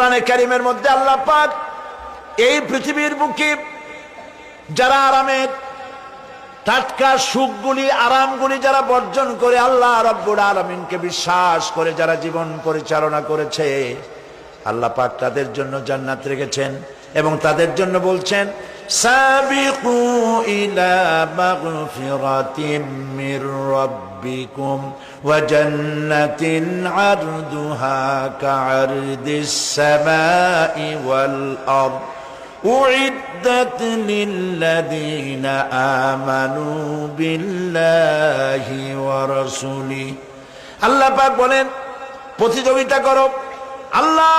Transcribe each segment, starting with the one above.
কোরআনে কারিমের মধ্যে আল্লাহ পাক এই পৃথিবীর বুকে যারা আরামের টাটকা সুখগুলি, আরামগুলি যারা বর্জন করে আল্লাহ রব্বুর আলমিনকে বিশ্বাস করে যারা জীবন পরিচালনা করেছে, আল্লাহ পাক তাদের জন্য জান্নাত রেখেছেন এবং তাদের জন্য বলছেন সাবিকু ইলা মাগফিরাতিম মির রাব্বিকুম ওয়া জান্নাতিন আরদুহা কা'আরদিস সামাই ওয়াল আরদ أعدت للذين آمنوا بالله ورسوله আল্লাহ পাক বলেন প্রতিযোগিতা করো আল্লাহর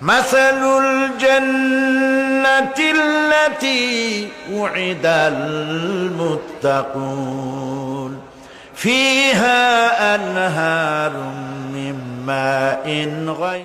مثل الجنة التي وعد المتقون. فيها أنهار من ماء غير